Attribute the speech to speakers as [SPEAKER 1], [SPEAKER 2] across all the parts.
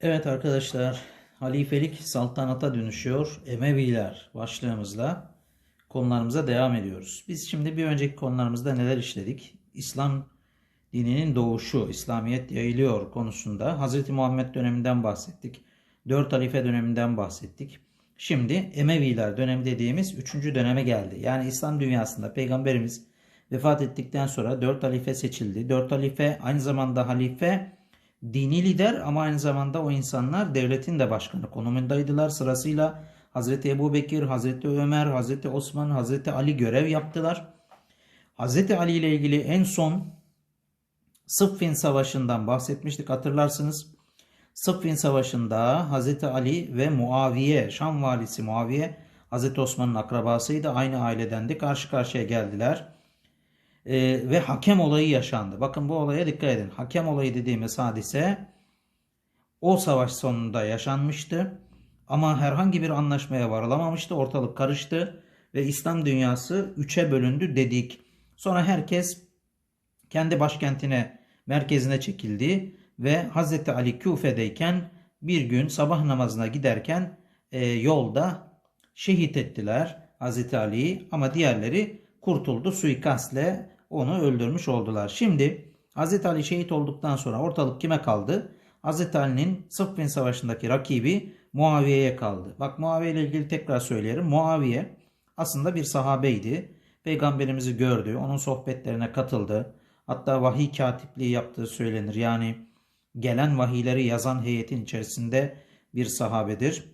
[SPEAKER 1] Evet arkadaşlar, halifelik saltanata dönüşüyor. Emeviler başlığımızla konularımıza devam ediyoruz. Biz şimdi bir önceki konularımızda neler işledik? İslam dininin doğuşu, İslamiyet yayılıyor konusunda Hz. Muhammed döneminden bahsettik. Dört halife döneminden bahsettik. Şimdi Emeviler dönemi dediğimiz üçüncü döneme geldi. Yani İslam dünyasında Peygamberimiz vefat ettikten sonra dört halife seçildi. Dört halife aynı zamanda halife dini lider ama aynı zamanda o insanlar devletin de başkanı konumundaydılar. Sırasıyla Hazreti Ebu Bekir, Hazreti Ömer, Hazreti Osman, Hazreti Ali görev yaptılar. Hazreti Ali ile ilgili en son Sıffin Savaşı'ndan bahsetmiştik hatırlarsınız. Sıffin Savaşı'nda Hazreti Ali ve Muaviye, Şam valisi Muaviye, Hazreti Osman'ın akrabasıydı. Aynı ailedendi. Karşı karşıya geldiler. Ee, ve hakem olayı yaşandı. Bakın bu olaya dikkat edin. Hakem olayı dediğimiz hadise o savaş sonunda yaşanmıştı. Ama herhangi bir anlaşmaya varılamamıştı. Ortalık karıştı ve İslam dünyası üçe bölündü dedik. Sonra herkes kendi başkentine, merkezine çekildi ve Hazreti Ali Küfe'deyken bir gün sabah namazına giderken e, yolda şehit ettiler Hazreti Ali'yi ama diğerleri kurtuldu suikastle onu öldürmüş oldular. Şimdi Hazreti Ali şehit olduktan sonra ortalık kime kaldı? Hazreti Ali'nin Sıffin Savaşı'ndaki rakibi Muaviye'ye kaldı. Bak Muaviye ile ilgili tekrar söyleyelim. Muaviye aslında bir sahabeydi. Peygamberimizi gördü, onun sohbetlerine katıldı. Hatta vahiy katipliği yaptığı söylenir. Yani gelen vahiyleri yazan heyetin içerisinde bir sahabedir.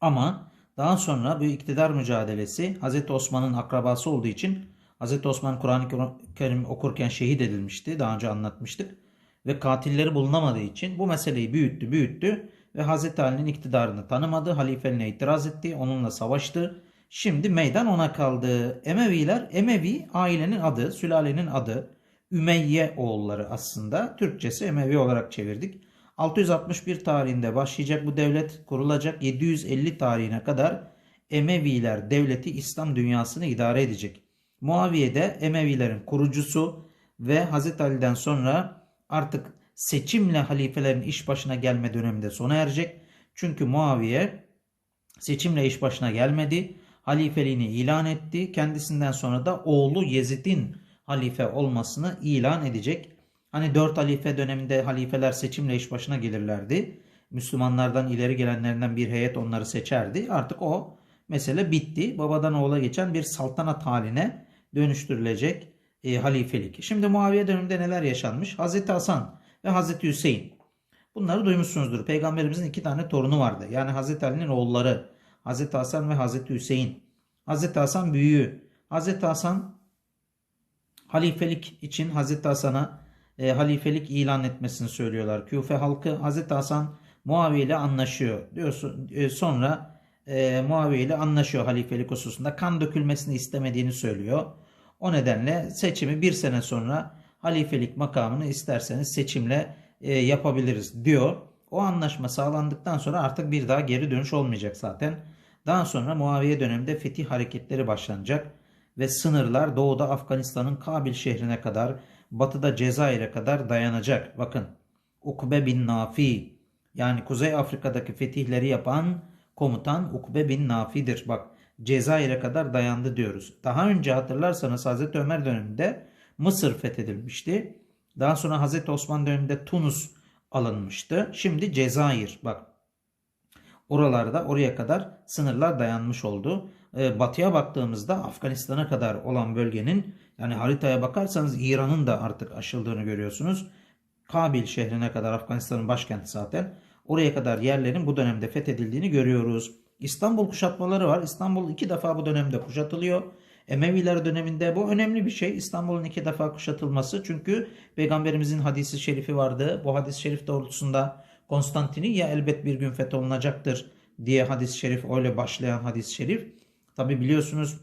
[SPEAKER 1] Ama daha sonra bu iktidar mücadelesi Hazreti Osman'ın akrabası olduğu için Hazreti Osman Kur'an-ı Kerim okurken şehit edilmişti. Daha önce anlatmıştık. Ve katilleri bulunamadığı için bu meseleyi büyüttü, büyüttü ve Hazreti Ali'nin iktidarını tanımadı. Halifeliğine itiraz etti. Onunla savaştı. Şimdi meydan ona kaldı. Emeviler, Emevi ailenin adı, sülalenin adı. Ümeyye oğulları aslında. Türkçesi Emevi olarak çevirdik. 661 tarihinde başlayacak bu devlet kurulacak. 750 tarihine kadar Emeviler devleti İslam dünyasını idare edecek. Muaviye de Emevilerin kurucusu ve Hazreti Ali'den sonra artık seçimle halifelerin iş başına gelme döneminde sona erecek. Çünkü Muaviye seçimle iş başına gelmedi. Halifeliğini ilan etti. Kendisinden sonra da oğlu Yezid'in halife olmasını ilan edecek. Hani dört halife döneminde halifeler seçimle iş başına gelirlerdi. Müslümanlardan ileri gelenlerinden bir heyet onları seçerdi. Artık o mesele bitti. Babadan oğula geçen bir saltanat haline dönüştürülecek e, halifelik. Şimdi Muaviye döneminde neler yaşanmış? Hazreti Hasan ve Hazreti Hüseyin. Bunları duymuşsunuzdur. Peygamberimizin iki tane torunu vardı. Yani Hazreti Ali'nin oğulları. Hazreti Hasan ve Hazreti Hüseyin. Hazreti Hasan büyüğü. Hazreti Hasan halifelik için Hazreti Hasan'a e, halifelik ilan etmesini söylüyorlar. Küfe halkı Hazreti Hasan Muaviye ile anlaşıyor. Diyorsun e, sonra e, Muaviye ile anlaşıyor halifelik hususunda. Kan dökülmesini istemediğini söylüyor. O nedenle seçimi bir sene sonra halifelik makamını isterseniz seçimle e, yapabiliriz diyor. O anlaşma sağlandıktan sonra artık bir daha geri dönüş olmayacak zaten. Daha sonra Muaviye döneminde fetih hareketleri başlanacak ve sınırlar doğuda Afganistan'ın Kabil şehrine kadar, batıda Cezayir'e kadar dayanacak. Bakın Ukbe bin Nafi yani Kuzey Afrika'daki fetihleri yapan komutan Ukbe bin Nafi'dir. Bak Cezayir'e kadar dayandı diyoruz. Daha önce hatırlarsanız Hazreti Ömer döneminde Mısır fethedilmişti. Daha sonra Hazreti Osman döneminde Tunus alınmıştı. Şimdi Cezayir bak oralarda oraya kadar sınırlar dayanmış oldu. Ee, batıya baktığımızda Afganistan'a kadar olan bölgenin yani haritaya bakarsanız İran'ın da artık aşıldığını görüyorsunuz. Kabil şehrine kadar Afganistan'ın başkenti zaten. Oraya kadar yerlerin bu dönemde fethedildiğini görüyoruz. İstanbul kuşatmaları var. İstanbul iki defa bu dönemde kuşatılıyor. Emeviler döneminde bu önemli bir şey. İstanbul'un iki defa kuşatılması. Çünkü Peygamberimizin hadisi şerifi vardı. Bu hadis-i şerif doğrultusunda Konstantiniye elbet bir gün fetholunacaktır diye hadis-i şerif öyle başlayan hadis-i şerif. Tabi biliyorsunuz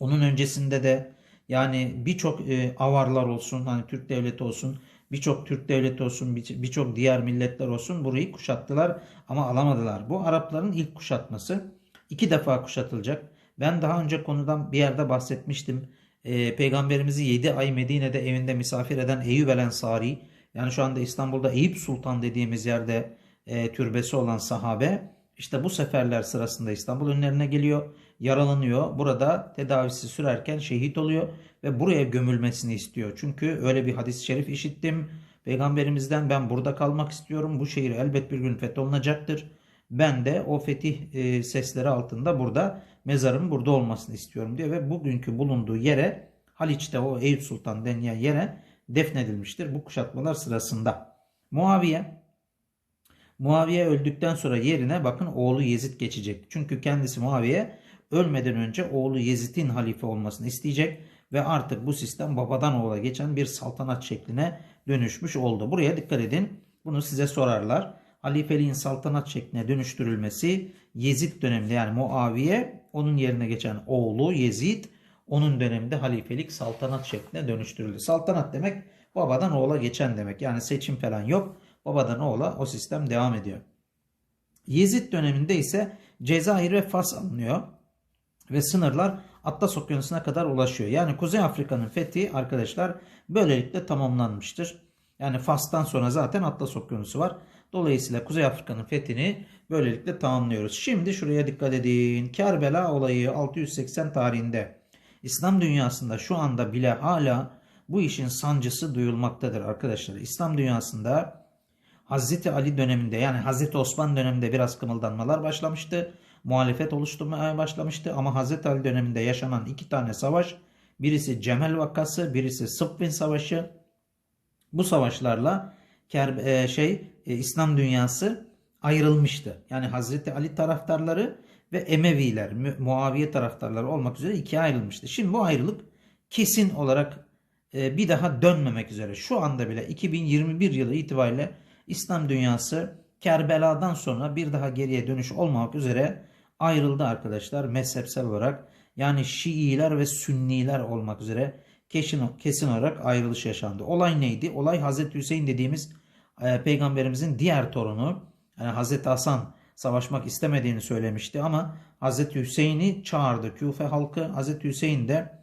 [SPEAKER 1] onun öncesinde de yani birçok e, avarlar olsun hani Türk devleti olsun birçok Türk devleti olsun birçok diğer milletler olsun burayı kuşattılar ama alamadılar. Bu Arapların ilk kuşatması iki defa kuşatılacak. Ben daha önce konudan bir yerde bahsetmiştim. E, Peygamberimizi 7 ay Medine'de evinde misafir eden Eyyub el Ensari yani şu anda İstanbul'da Eyüp Sultan dediğimiz yerde e, türbesi olan sahabe işte bu seferler sırasında İstanbul önlerine geliyor, yaralanıyor. Burada tedavisi sürerken şehit oluyor ve buraya gömülmesini istiyor. Çünkü öyle bir hadis-i şerif işittim. Peygamberimizden ben burada kalmak istiyorum. Bu şehir elbet bir gün fetholunacaktır. Ben de o fetih e, sesleri altında burada mezarım burada olmasını istiyorum diyor ve bugünkü bulunduğu yere Haliç'te o Eyüp Sultan denilen yere defnedilmiştir bu kuşatmalar sırasında. Muaviye Muaviye öldükten sonra yerine bakın oğlu Yezid geçecek. Çünkü kendisi Muaviye ölmeden önce oğlu Yezid'in halife olmasını isteyecek ve artık bu sistem babadan oğula geçen bir saltanat şekline dönüşmüş oldu. Buraya dikkat edin. Bunu size sorarlar. Halifeliğin saltanat şekline dönüştürülmesi Yezid döneminde yani Muaviye onun yerine geçen oğlu Yezid onun döneminde halifelik saltanat şekline dönüştürüldü. Saltanat demek babadan oğula geçen demek. Yani seçim falan yok. Babadan oğula o sistem devam ediyor. Yezid döneminde ise Cezayir ve Fas alınıyor ve sınırlar Atlas Okyanusu'na kadar ulaşıyor. Yani Kuzey Afrika'nın fethi arkadaşlar böylelikle tamamlanmıştır. Yani Fas'tan sonra zaten Atlas Okyanusu var. Dolayısıyla Kuzey Afrika'nın fethini böylelikle tamamlıyoruz. Şimdi şuraya dikkat edin. Kerbela olayı 680 tarihinde İslam dünyasında şu anda bile hala bu işin sancısı duyulmaktadır arkadaşlar. İslam dünyasında Hazreti Ali döneminde yani Hazreti Osman döneminde biraz kımıldanmalar başlamıştı. Muhalefet oluşturmaya başlamıştı ama Hazreti Ali döneminde yaşanan iki tane savaş birisi Cemel vakası birisi Sıffin savaşı bu savaşlarla e, şey e, İslam dünyası ayrılmıştı. Yani Hazreti Ali taraftarları ve Emeviler, Muaviye taraftarları olmak üzere ikiye ayrılmıştı. Şimdi bu ayrılık kesin olarak e, bir daha dönmemek üzere. Şu anda bile 2021 yılı itibariyle İslam dünyası Kerbela'dan sonra bir daha geriye dönüş olmamak üzere ayrıldı arkadaşlar mezhepsel olarak. Yani Şiiler ve Sünniler olmak üzere kesin, kesin olarak ayrılış yaşandı. Olay neydi? Olay Hazreti Hüseyin dediğimiz e, peygamberimizin diğer torunu yani Hazreti Hasan savaşmak istemediğini söylemişti ama Hazreti Hüseyin'i çağırdı Küfe halkı. Hazreti Hüseyin de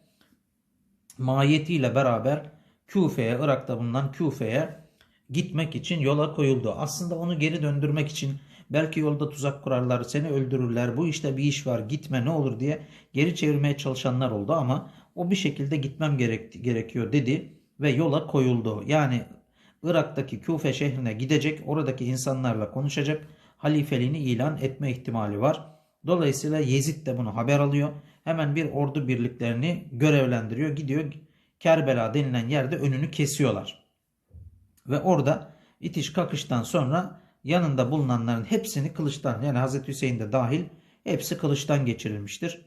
[SPEAKER 1] mahiyetiyle beraber Küfe'ye, Irak'ta bulunan Küfe'ye gitmek için yola koyuldu. Aslında onu geri döndürmek için belki yolda tuzak kurarlar, seni öldürürler, bu işte bir iş var gitme ne olur diye geri çevirmeye çalışanlar oldu ama o bir şekilde gitmem gerek, gerekiyor dedi ve yola koyuldu. Yani Irak'taki Küfe şehrine gidecek, oradaki insanlarla konuşacak, halifeliğini ilan etme ihtimali var. Dolayısıyla Yezid de bunu haber alıyor. Hemen bir ordu birliklerini görevlendiriyor. Gidiyor Kerbela denilen yerde önünü kesiyorlar. Ve orada itiş kakıştan sonra yanında bulunanların hepsini kılıçtan yani Hazreti Hüseyin de dahil hepsi kılıçtan geçirilmiştir.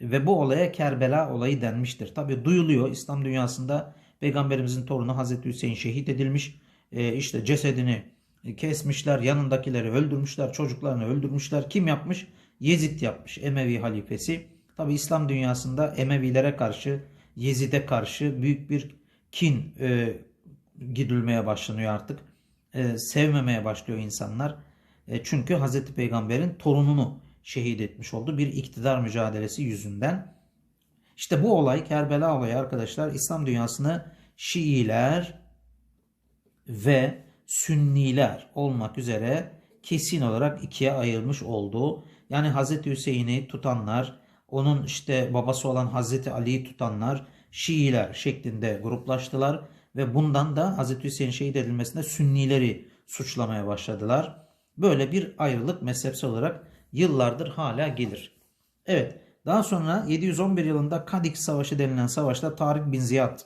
[SPEAKER 1] Ve bu olaya Kerbela olayı denmiştir. Tabi duyuluyor İslam dünyasında Peygamberimizin torunu Hazreti Hüseyin şehit edilmiş. E, işte cesedini kesmişler, yanındakileri öldürmüşler, çocuklarını öldürmüşler. Kim yapmış? Yezid yapmış, Emevi halifesi. Tabi İslam dünyasında Emevilere karşı, Yezid'e karşı büyük bir kin e, gidilmeye başlanıyor artık. E, sevmemeye başlıyor insanlar. E, çünkü Hazreti Peygamber'in torununu şehit etmiş oldu bir iktidar mücadelesi yüzünden. İşte bu olay Kerbela olayı arkadaşlar İslam dünyasını Şiiler ve Sünniler olmak üzere kesin olarak ikiye ayırmış oldu. Yani Hazreti Hüseyin'i tutanlar, onun işte babası olan Hazreti Ali'yi tutanlar Şiiler şeklinde gruplaştılar ve bundan da Hazreti Hüseyin şehit edilmesinde Sünnileri suçlamaya başladılar. Böyle bir ayrılık mezhepsel olarak yıllardır hala gelir. Evet daha sonra 711 yılında Kadik Savaşı denilen savaşta Tarık bin Ziyad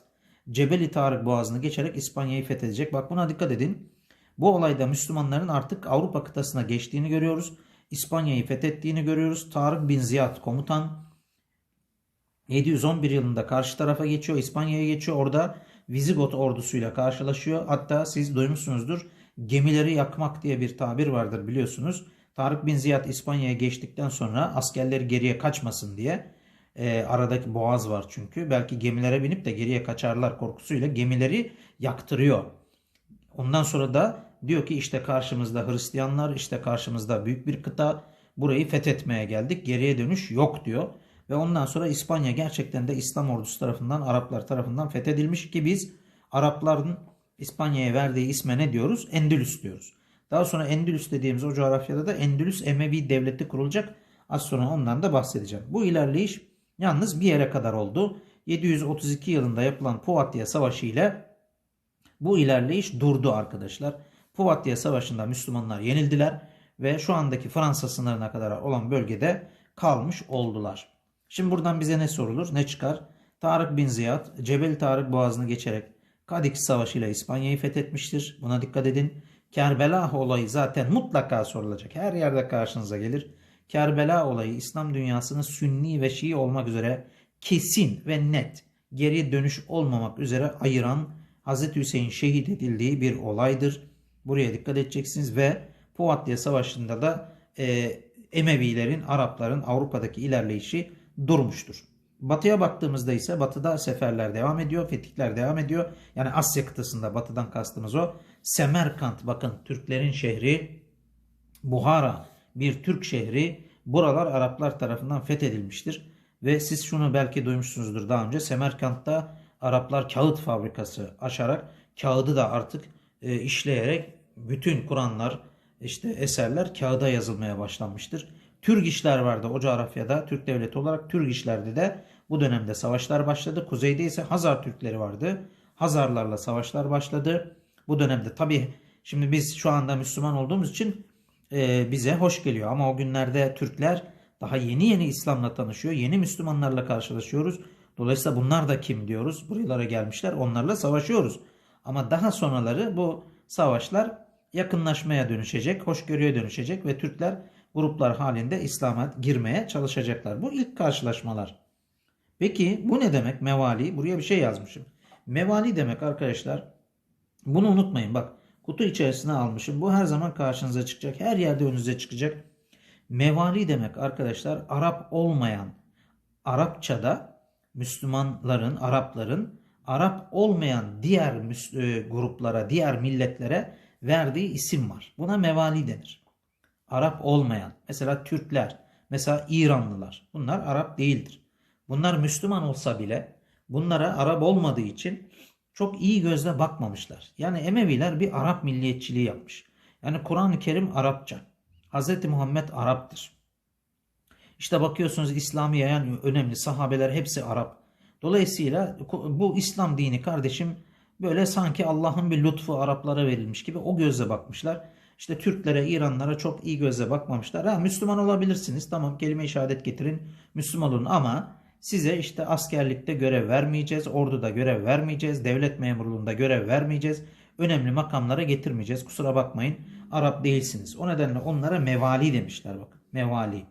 [SPEAKER 1] Cebeli Tarık Boğazı'nı geçerek İspanya'yı fethedecek. Bak buna dikkat edin. Bu olayda Müslümanların artık Avrupa kıtasına geçtiğini görüyoruz. İspanya'yı fethettiğini görüyoruz. Tarık bin Ziyad komutan 711 yılında karşı tarafa geçiyor. İspanya'ya geçiyor. Orada Vizigot ordusuyla karşılaşıyor. Hatta siz duymuşsunuzdur. Gemileri yakmak diye bir tabir vardır biliyorsunuz. Tarık bin Ziyad İspanya'ya geçtikten sonra askerleri geriye kaçmasın diye e, aradaki boğaz var çünkü. Belki gemilere binip de geriye kaçarlar korkusuyla gemileri yaktırıyor. Ondan sonra da diyor ki işte karşımızda Hristiyanlar, işte karşımızda büyük bir kıta. Burayı fethetmeye geldik. Geriye dönüş yok diyor. Ve ondan sonra İspanya gerçekten de İslam ordusu tarafından, Araplar tarafından fethedilmiş ki biz Arapların İspanya'ya verdiği isme ne diyoruz? Endülüs diyoruz. Daha sonra Endülüs dediğimiz o coğrafyada da Endülüs Emevi devleti kurulacak. Az sonra ondan da bahsedeceğim. Bu ilerleyiş yalnız bir yere kadar oldu. 732 yılında yapılan Poitiers Savaşı ile bu ilerleyiş durdu arkadaşlar. Poitiers Savaşı'nda Müslümanlar yenildiler ve şu andaki Fransa sınırına kadar olan bölgede kalmış oldular. Şimdi buradan bize ne sorulur, ne çıkar? Tarık bin Ziyad, Cebel Tarık Boğazı'nı geçerek Kadix Savaşı ile İspanya'yı fethetmiştir. Buna dikkat edin. Kerbela olayı zaten mutlaka sorulacak. Her yerde karşınıza gelir. Kerbela olayı İslam dünyasını Sünni ve Şii olmak üzere kesin ve net geriye dönüş olmamak üzere ayıran Hz. Hüseyin şehit edildiği bir olaydır. Buraya dikkat edeceksiniz ve Poitiers Savaşı'nda da e, Emevilerin, Arapların Avrupa'daki ilerleyişi durmuştur. Batıya baktığımızda ise batıda seferler devam ediyor, fetihler devam ediyor. Yani Asya kıtasında batıdan kastımız o. Semerkant bakın Türklerin şehri, Buhara bir Türk şehri. Buralar Araplar tarafından fethedilmiştir. Ve siz şunu belki duymuşsunuzdur daha önce. Semerkant'ta Araplar kağıt fabrikası açarak kağıdı da artık e, işleyerek bütün Kur'anlar işte eserler kağıda yazılmaya başlanmıştır. Türk işler vardı o coğrafyada Türk devleti olarak Türk işlerde de bu dönemde savaşlar başladı. Kuzeyde ise Hazar Türkleri vardı. Hazarlarla savaşlar başladı. Bu dönemde tabi şimdi biz şu anda Müslüman olduğumuz için e, bize hoş geliyor. Ama o günlerde Türkler daha yeni yeni İslam'la tanışıyor. Yeni Müslümanlarla karşılaşıyoruz. Dolayısıyla bunlar da kim diyoruz? Buralara gelmişler. Onlarla savaşıyoruz. Ama daha sonraları bu savaşlar yakınlaşmaya dönüşecek, hoşgörüye dönüşecek ve Türkler gruplar halinde İslam'a girmeye çalışacaklar. Bu ilk karşılaşmalar. Peki bu ne demek mevali? Buraya bir şey yazmışım. Mevali demek arkadaşlar. Bunu unutmayın bak. Kutu içerisine almışım. Bu her zaman karşınıza çıkacak. Her yerde önünüze çıkacak. Mevali demek arkadaşlar Arap olmayan Arapçada Müslümanların, Arapların Arap olmayan diğer e, gruplara, diğer milletlere verdiği isim var. Buna mevali denir. Arap olmayan, mesela Türkler, mesela İranlılar. Bunlar Arap değildir. Bunlar Müslüman olsa bile bunlara Arap olmadığı için çok iyi gözle bakmamışlar. Yani Emeviler bir Arap milliyetçiliği yapmış. Yani Kur'an-ı Kerim Arapça. Hz. Muhammed Arap'tır. İşte bakıyorsunuz İslam'ı yayan önemli sahabeler hepsi Arap. Dolayısıyla bu İslam dini kardeşim böyle sanki Allah'ın bir lütfu Araplara verilmiş gibi o gözle bakmışlar. İşte Türklere, İranlara çok iyi gözle bakmamışlar. Ha Müslüman olabilirsiniz. Tamam kelime-i şehadet getirin. Müslüman olun ama size işte askerlikte görev vermeyeceğiz, orduda görev vermeyeceğiz, devlet memurluğunda görev vermeyeceğiz. Önemli makamlara getirmeyeceğiz. Kusura bakmayın. Arap değilsiniz. O nedenle onlara mevali demişler bakın. Mevali.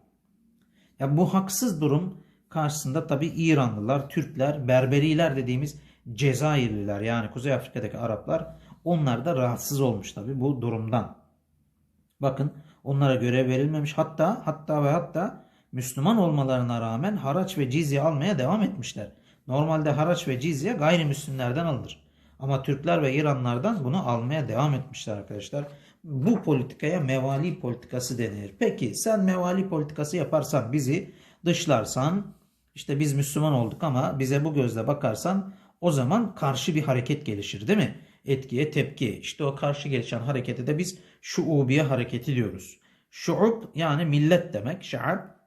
[SPEAKER 1] Ya bu haksız durum karşısında tabi İranlılar, Türkler, Berberiler dediğimiz Cezayirliler yani Kuzey Afrika'daki Araplar onlar da rahatsız olmuş tabi bu durumdan. Bakın onlara görev verilmemiş hatta hatta ve hatta Müslüman olmalarına rağmen haraç ve cizye almaya devam etmişler. Normalde haraç ve cizye gayrimüslimlerden alınır. Ama Türkler ve İranlardan bunu almaya devam etmişler arkadaşlar. Bu politikaya mevali politikası denir. Peki sen mevali politikası yaparsan bizi dışlarsan işte biz Müslüman olduk ama bize bu gözle bakarsan o zaman karşı bir hareket gelişir değil mi? Etkiye tepki. İşte o karşı gelişen harekete de biz şuubiye hareketi diyoruz. Şuub yani millet demek. Şaab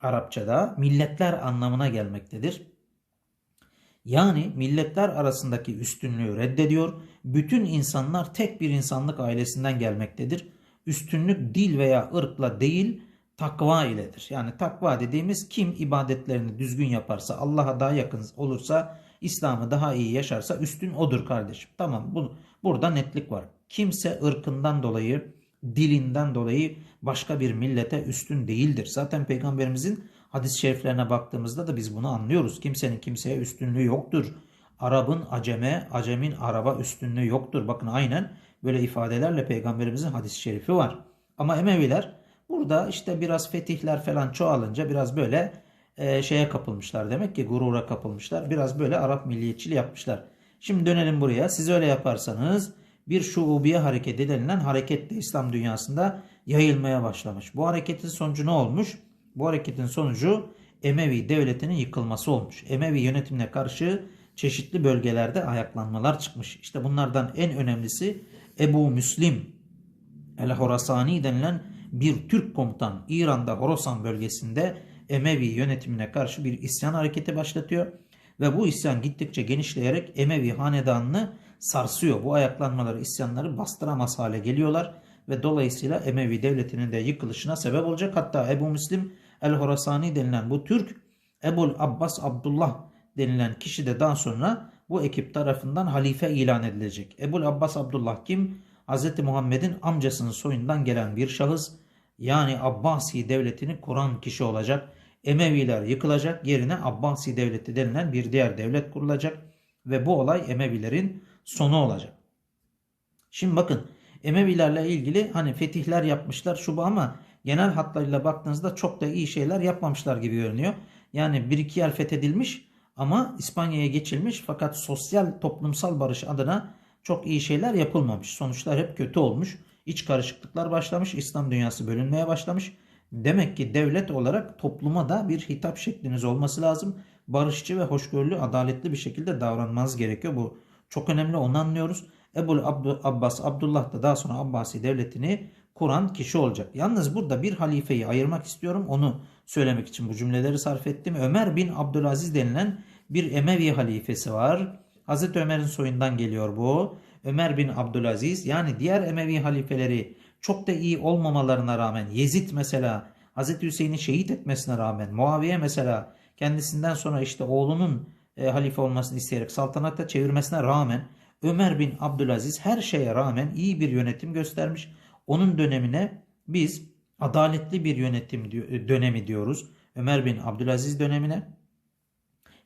[SPEAKER 1] Arapçada milletler anlamına gelmektedir. Yani milletler arasındaki üstünlüğü reddediyor. Bütün insanlar tek bir insanlık ailesinden gelmektedir. Üstünlük dil veya ırkla değil takva iledir. Yani takva dediğimiz kim ibadetlerini düzgün yaparsa, Allah'a daha yakın olursa, İslam'ı daha iyi yaşarsa üstün odur kardeşim. Tamam bu, burada netlik var. Kimse ırkından dolayı, dilinden dolayı başka bir millete üstün değildir. Zaten peygamberimizin hadis-i şeriflerine baktığımızda da biz bunu anlıyoruz. Kimsenin kimseye üstünlüğü yoktur. Arap'ın aceme, acemin Arap'a üstünlüğü yoktur. Bakın aynen böyle ifadelerle peygamberimizin hadis-i şerifi var. Ama Emeviler burada işte biraz fetihler falan çoğalınca biraz böyle e, şeye kapılmışlar. Demek ki gurura kapılmışlar. Biraz böyle Arap milliyetçiliği yapmışlar. Şimdi dönelim buraya. Siz öyle yaparsanız bir şuubiye hareketi denilen hareket de İslam dünyasında yayılmaya başlamış. Bu hareketin sonucu ne olmuş? Bu hareketin sonucu Emevi devletinin yıkılması olmuş. Emevi yönetimine karşı çeşitli bölgelerde ayaklanmalar çıkmış. İşte bunlardan en önemlisi Ebu Müslim El-Horasani denilen bir Türk komutan İran'da Horasan bölgesinde Emevi yönetimine karşı bir isyan hareketi başlatıyor. Ve bu isyan gittikçe genişleyerek Emevi hanedanını sarsıyor. Bu ayaklanmaları, isyanları bastıramaz hale geliyorlar ve dolayısıyla Emevi devletinin de yıkılışına sebep olacak. Hatta Ebu Müslim el-Horasani denilen bu Türk, Ebul Abbas Abdullah denilen kişi de daha sonra bu ekip tarafından halife ilan edilecek. Ebul Abbas Abdullah kim? Hz. Muhammed'in amcasının soyundan gelen bir şahıs. Yani Abbasi devletini kuran kişi olacak. Emeviler yıkılacak. Yerine Abbasi devleti denilen bir diğer devlet kurulacak. Ve bu olay Emevilerin sonu olacak. Şimdi bakın Emevilerle ilgili hani fetihler yapmışlar şu bu ama genel hatlarıyla baktığınızda çok da iyi şeyler yapmamışlar gibi görünüyor. Yani bir iki yer fethedilmiş ama İspanya'ya geçilmiş fakat sosyal toplumsal barış adına çok iyi şeyler yapılmamış. Sonuçlar hep kötü olmuş. İç karışıklıklar başlamış. İslam dünyası bölünmeye başlamış. Demek ki devlet olarak topluma da bir hitap şekliniz olması lazım. Barışçı ve hoşgörülü, adaletli bir şekilde davranmanız gerekiyor. Bu çok önemli onu anlıyoruz. Ebul Abbas Abdullah da daha sonra Abbasi devletini kuran kişi olacak. Yalnız burada bir halifeyi ayırmak istiyorum. Onu söylemek için bu cümleleri sarf ettim. Ömer bin Abdülaziz denilen bir Emevi halifesi var. Hazreti Ömer'in soyundan geliyor bu. Ömer bin Abdülaziz yani diğer Emevi halifeleri çok da iyi olmamalarına rağmen Yezid mesela Hazreti Hüseyin'i şehit etmesine rağmen Muaviye mesela kendisinden sonra işte oğlunun e, halife olmasını isteyerek saltanata çevirmesine rağmen Ömer bin Abdülaziz her şeye rağmen iyi bir yönetim göstermiş. Onun dönemine biz adaletli bir yönetim dönemi diyoruz. Ömer bin Abdülaziz dönemine.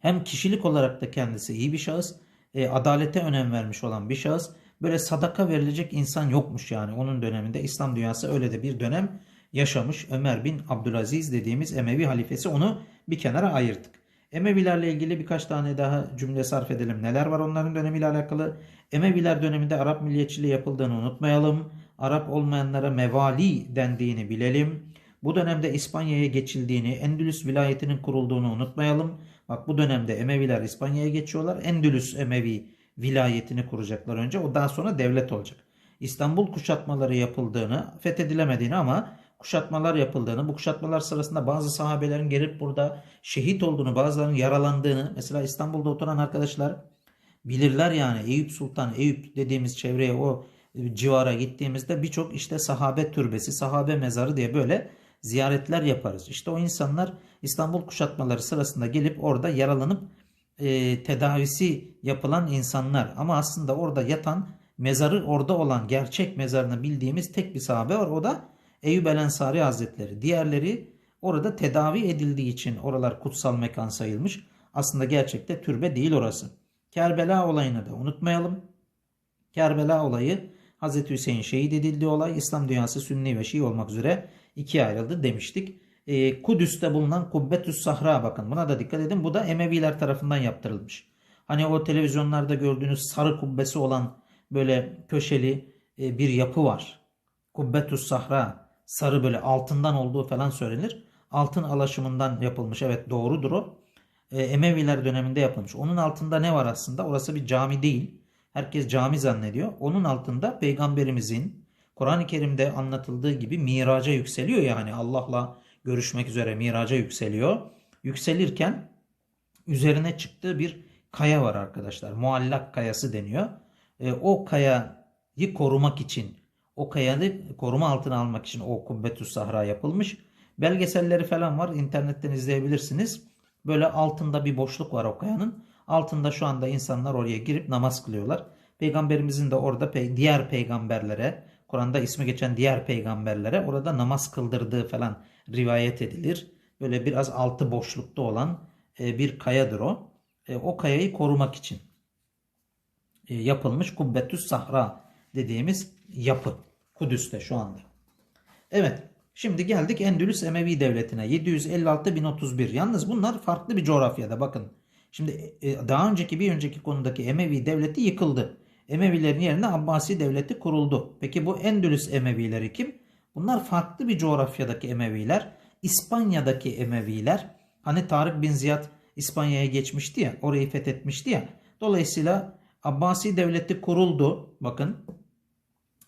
[SPEAKER 1] Hem kişilik olarak da kendisi iyi bir şahıs, e, adalete önem vermiş olan bir şahıs. Böyle sadaka verilecek insan yokmuş yani onun döneminde. İslam dünyası öyle de bir dönem yaşamış. Ömer bin Abdülaziz dediğimiz Emevi halifesi onu bir kenara ayırdık. Emevilerle ilgili birkaç tane daha cümle sarf edelim. Neler var onların dönemiyle alakalı? Emeviler döneminde Arap milliyetçiliği yapıldığını unutmayalım. Arap olmayanlara mevali dendiğini bilelim. Bu dönemde İspanya'ya geçildiğini, Endülüs vilayetinin kurulduğunu unutmayalım. Bak bu dönemde Emeviler İspanya'ya geçiyorlar. Endülüs Emevi vilayetini kuracaklar önce. O daha sonra devlet olacak. İstanbul kuşatmaları yapıldığını, fethedilemediğini ama kuşatmalar yapıldığını, bu kuşatmalar sırasında bazı sahabelerin gelip burada şehit olduğunu, bazılarının yaralandığını, mesela İstanbul'da oturan arkadaşlar bilirler yani Eyüp Sultan, Eyüp dediğimiz çevreye o civara gittiğimizde birçok işte sahabe türbesi, sahabe mezarı diye böyle ziyaretler yaparız. İşte o insanlar İstanbul kuşatmaları sırasında gelip orada yaralanıp e, tedavisi yapılan insanlar ama aslında orada yatan mezarı orada olan gerçek mezarını bildiğimiz tek bir sahabe var. O da Eyüp El Ensari Hazretleri. Diğerleri orada tedavi edildiği için oralar kutsal mekan sayılmış. Aslında gerçekte türbe değil orası. Kerbela olayını da unutmayalım. Kerbela olayı Hazreti Hüseyin şehit edildiği olay İslam dünyası Sünni ve Şii olmak üzere ikiye ayrıldı demiştik. Ee, Kudüs'te bulunan Kubbetüs Sahra bakın buna da dikkat edin. Bu da Emeviler tarafından yaptırılmış. Hani o televizyonlarda gördüğünüz sarı kubbesi olan böyle köşeli e, bir yapı var. Kubbetüs Sahra sarı böyle altından olduğu falan söylenir. Altın alaşımından yapılmış. Evet doğrudur o. E, Emeviler döneminde yapılmış. Onun altında ne var aslında? Orası bir cami değil. Herkes cami zannediyor. Onun altında peygamberimizin Kur'an-ı Kerim'de anlatıldığı gibi miraca yükseliyor yani Allah'la görüşmek üzere miraca yükseliyor. Yükselirken üzerine çıktığı bir kaya var arkadaşlar. Muallak kayası deniyor. E, o kayayı korumak için o kayanı koruma altına almak için o Kubbetüs Sahra yapılmış. Belgeselleri falan var. internetten izleyebilirsiniz. Böyle altında bir boşluk var o kayanın. Altında şu anda insanlar oraya girip namaz kılıyorlar. Peygamberimizin de orada diğer peygamberlere, Kur'an'da ismi geçen diğer peygamberlere orada namaz kıldırdığı falan rivayet edilir. Böyle biraz altı boşlukta olan e, bir kayadır o. E, o kayayı korumak için e, yapılmış Kubbetüs Sahra dediğimiz yapı. Kudüs'te şu anda. Evet. Şimdi geldik Endülüs Emevi Devleti'ne. 756-1031. Yalnız bunlar farklı bir coğrafyada. Bakın. Şimdi daha önceki bir önceki konudaki Emevi Devleti yıkıldı. Emevilerin yerine Abbasi Devleti kuruldu. Peki bu Endülüs Emevileri kim? Bunlar farklı bir coğrafyadaki Emeviler. İspanya'daki Emeviler. Hani Tarık bin Ziyad İspanya'ya geçmişti ya. Orayı fethetmişti ya. Dolayısıyla Abbasi Devleti kuruldu. Bakın.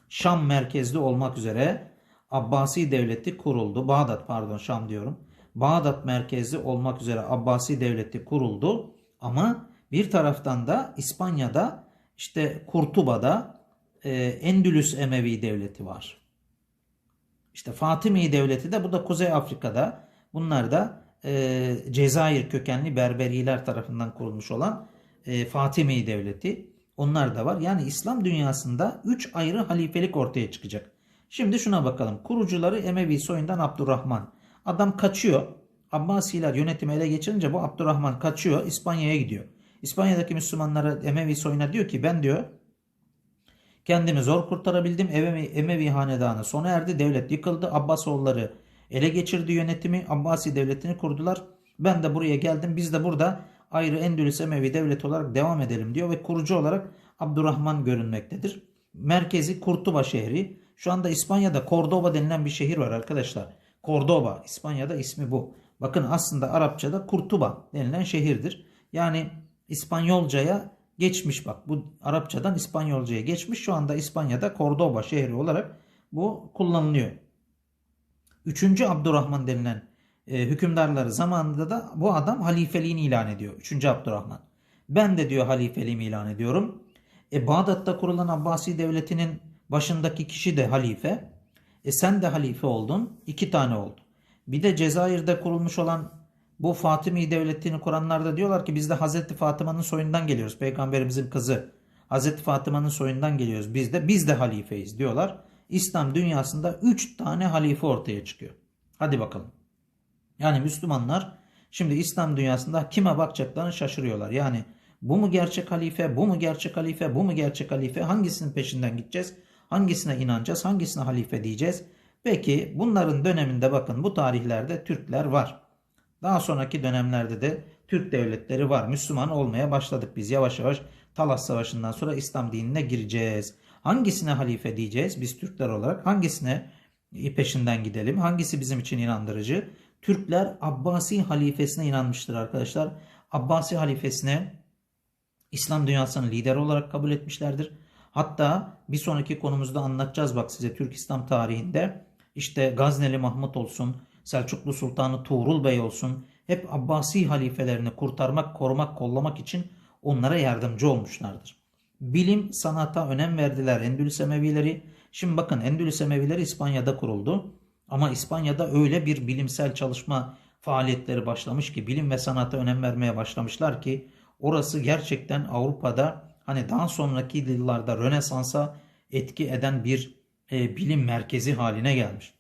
[SPEAKER 1] Şam merkezli olmak üzere Abbasi devleti kuruldu. Bağdat pardon Şam diyorum. Bağdat merkezli olmak üzere Abbasi devleti kuruldu. Ama bir taraftan da İspanya'da işte Kurtuba'da e, Endülüs Emevi devleti var. İşte Fatimi devleti de bu da Kuzey Afrika'da. Bunlar da e, Cezayir kökenli Berberiler tarafından kurulmuş olan e, Fatimi devleti. Onlar da var. Yani İslam dünyasında 3 ayrı halifelik ortaya çıkacak. Şimdi şuna bakalım. Kurucuları Emevi soyundan Abdurrahman. Adam kaçıyor. Abbasiler yönetimi ele geçirince bu Abdurrahman kaçıyor. İspanya'ya gidiyor. İspanya'daki Müslümanlara Emevi soyuna diyor ki ben diyor kendimi zor kurtarabildim. Emevi, Emevi hanedanı sona erdi. Devlet yıkıldı. Abbasoğulları ele geçirdi yönetimi. Abbasi devletini kurdular. Ben de buraya geldim. Biz de burada ayrı Endülüs Emevi devleti olarak devam edelim diyor ve kurucu olarak Abdurrahman görünmektedir. Merkezi Kurtuba şehri. Şu anda İspanya'da Cordoba denilen bir şehir var arkadaşlar. Cordoba. İspanya'da ismi bu. Bakın aslında Arapçada Kurtuba denilen şehirdir. Yani İspanyolcaya geçmiş bak. Bu Arapçadan İspanyolcaya geçmiş. Şu anda İspanya'da Cordoba şehri olarak bu kullanılıyor. Üçüncü Abdurrahman denilen e, hükümdarları zamanında da bu adam halifeliğini ilan ediyor. Üçüncü Abdurrahman. Ben de diyor halifeliğimi ilan ediyorum. E, Bağdat'ta kurulan Abbasi devletinin başındaki kişi de halife. E sen de halife oldun. iki tane oldu. Bir de Cezayir'de kurulmuş olan bu Fatimi devletini kuranlar da diyorlar ki biz de Hazreti Fatıma'nın soyundan geliyoruz. Peygamberimizin kızı. Hazreti Fatıma'nın soyundan geliyoruz. Biz de biz de halifeyiz diyorlar. İslam dünyasında 3 tane halife ortaya çıkıyor. Hadi bakalım. Yani Müslümanlar şimdi İslam dünyasında kime bakacaklarını şaşırıyorlar. Yani bu mu gerçek halife, bu mu gerçek halife, bu mu gerçek halife? Hangisinin peşinden gideceğiz? Hangisine inanacağız? Hangisine halife diyeceğiz? Peki bunların döneminde bakın bu tarihlerde Türkler var. Daha sonraki dönemlerde de Türk devletleri var. Müslüman olmaya başladık biz yavaş yavaş. Talas Savaşı'ndan sonra İslam dinine gireceğiz. Hangisine halife diyeceğiz biz Türkler olarak? Hangisine peşinden gidelim? Hangisi bizim için inandırıcı? Türkler Abbasi halifesine inanmıştır arkadaşlar. Abbasi halifesine İslam dünyasının lideri olarak kabul etmişlerdir. Hatta bir sonraki konumuzda anlatacağız bak size Türk İslam tarihinde. İşte Gazneli Mahmut olsun, Selçuklu Sultanı Tuğrul Bey olsun hep Abbasi halifelerini kurtarmak, korumak, kollamak için onlara yardımcı olmuşlardır. Bilim, sanata önem verdiler Endülüs Emevileri. Şimdi bakın Endülüs Emevileri İspanya'da kuruldu. Ama İspanya'da öyle bir bilimsel çalışma faaliyetleri başlamış ki bilim ve sanata önem vermeye başlamışlar ki orası gerçekten Avrupa'da hani daha sonraki yıllarda Rönesans'a etki eden bir e, bilim merkezi haline gelmiş.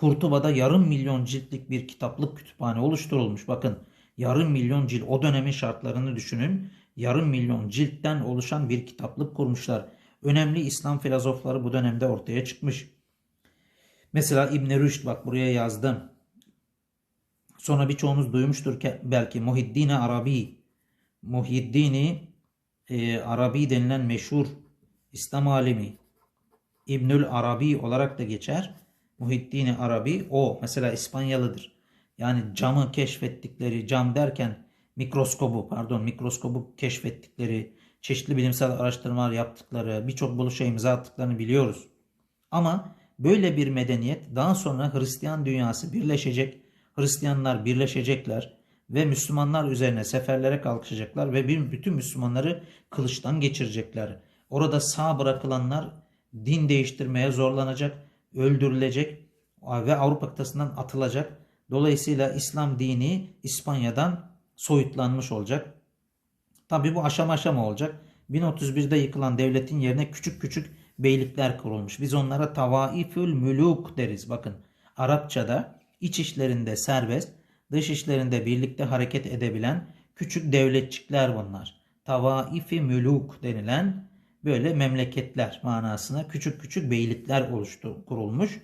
[SPEAKER 1] Kurtuba'da yarım milyon ciltlik bir kitaplık kütüphane oluşturulmuş. Bakın yarım milyon cilt o dönemin şartlarını düşünün. Yarım milyon ciltten oluşan bir kitaplık kurmuşlar. Önemli İslam filozofları bu dönemde ortaya çıkmış. Mesela İbn Rüşd bak buraya yazdım. Sonra birçoğunuz duymuştur ki belki Muhiddin Arabi. Muhiddin e, Arabi denilen meşhur İslam alimi İbnül Arabi olarak da geçer. Muhiddin Arabi o mesela İspanyalıdır. Yani camı keşfettikleri cam derken mikroskobu pardon mikroskobu keşfettikleri çeşitli bilimsel araştırmalar yaptıkları birçok buluşa imza attıklarını biliyoruz. Ama böyle bir medeniyet daha sonra Hristiyan dünyası birleşecek. Hristiyanlar birleşecekler ve Müslümanlar üzerine seferlere kalkışacaklar ve bir bütün Müslümanları kılıçtan geçirecekler. Orada sağ bırakılanlar din değiştirmeye zorlanacak öldürülecek ve Avrupa kıtasından atılacak. Dolayısıyla İslam dini İspanya'dan soyutlanmış olacak. Tabi bu aşama aşama olacak. 1031'de yıkılan devletin yerine küçük küçük beylikler kurulmuş. Biz onlara tavaifül müluk deriz. Bakın Arapçada iç işlerinde serbest, dış işlerinde birlikte hareket edebilen küçük devletçikler bunlar. Tavaifi müluk denilen böyle memleketler manasına küçük küçük beylikler oluştu, kurulmuş.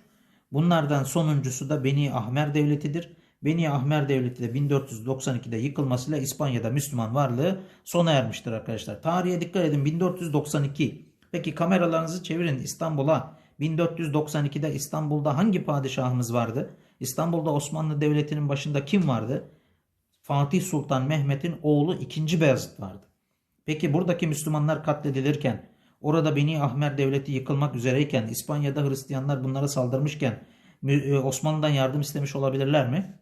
[SPEAKER 1] Bunlardan sonuncusu da Beni Ahmer Devleti'dir. Beni Ahmer Devleti de 1492'de yıkılmasıyla İspanya'da Müslüman varlığı sona ermiştir arkadaşlar. Tarihe dikkat edin 1492. Peki kameralarınızı çevirin İstanbul'a. 1492'de İstanbul'da hangi padişahımız vardı? İstanbul'da Osmanlı Devleti'nin başında kim vardı? Fatih Sultan Mehmet'in oğlu 2. Beyazıt vardı. Peki buradaki Müslümanlar katledilirken Orada Beni Ahmer devleti yıkılmak üzereyken, İspanya'da Hristiyanlar bunlara saldırmışken e, Osmanlı'dan yardım istemiş olabilirler mi?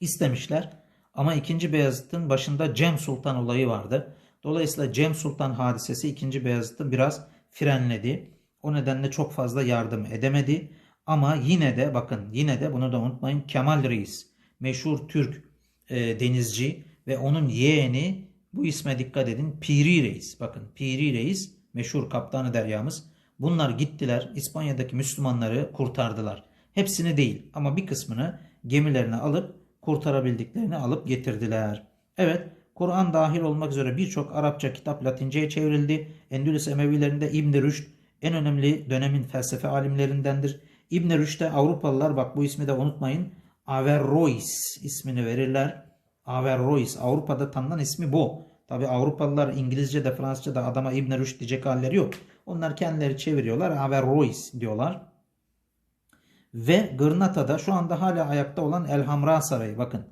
[SPEAKER 1] İstemişler. Ama 2. Beyazıt'ın başında Cem Sultan olayı vardı. Dolayısıyla Cem Sultan hadisesi 2. Beyazıt'ı biraz frenledi. O nedenle çok fazla yardım edemedi. Ama yine de bakın yine de bunu da unutmayın Kemal Reis meşhur Türk e, denizci ve onun yeğeni bu isme dikkat edin Piri Reis. Bakın Piri Reis meşhur kaptanı deryamız. Bunlar gittiler İspanya'daki Müslümanları kurtardılar. Hepsini değil ama bir kısmını gemilerine alıp kurtarabildiklerini alıp getirdiler. Evet Kur'an dahil olmak üzere birçok Arapça kitap Latince'ye çevrildi. Endülüs Emevilerinde İbn Rüşd en önemli dönemin felsefe alimlerindendir. İbn Rüşd'e Avrupalılar bak bu ismi de unutmayın. Averroes ismini verirler. Averroes Avrupa'da tanınan ismi bu. Tabi Avrupalılar İngilizce'de Fransızca'da adama İbn Rüşd diyecek halleri yok. Onlar kendileri çeviriyorlar. Averroes diyorlar. Ve Gırnata'da şu anda hala ayakta olan El Hamra Sarayı bakın.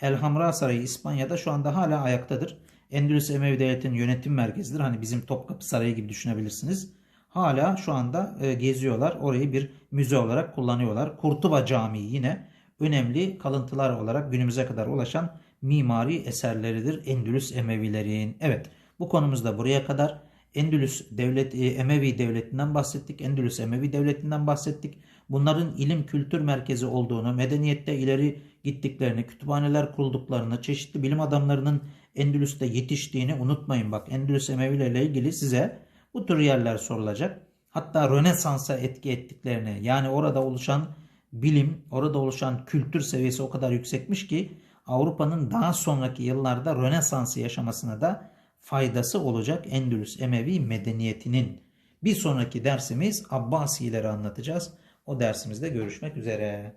[SPEAKER 1] El Hamra Sarayı İspanya'da şu anda hala ayaktadır. Endülüs Emevi Devleti'nin yönetim merkezidir. Hani bizim Topkapı Sarayı gibi düşünebilirsiniz. Hala şu anda e, geziyorlar. Orayı bir müze olarak kullanıyorlar. Kurtuba Camii yine önemli kalıntılar olarak günümüze kadar ulaşan mimari eserleridir Endülüs Emevilerin. Evet bu konumuz da buraya kadar. Endülüs devlet e, Emevi devletinden bahsettik. Endülüs Emevi devletinden bahsettik. Bunların ilim kültür merkezi olduğunu, medeniyette ileri gittiklerini, kütüphaneler kurulduklarını, çeşitli bilim adamlarının Endülüs'te yetiştiğini unutmayın. Bak Endülüs Emevilerle ilgili size bu tür yerler sorulacak. Hatta Rönesans'a etki ettiklerini yani orada oluşan bilim, orada oluşan kültür seviyesi o kadar yüksekmiş ki Avrupa'nın daha sonraki yıllarda Rönesans'ı yaşamasına da faydası olacak Endülüs Emevi medeniyetinin. Bir sonraki dersimiz Abbasileri anlatacağız. O dersimizde görüşmek üzere.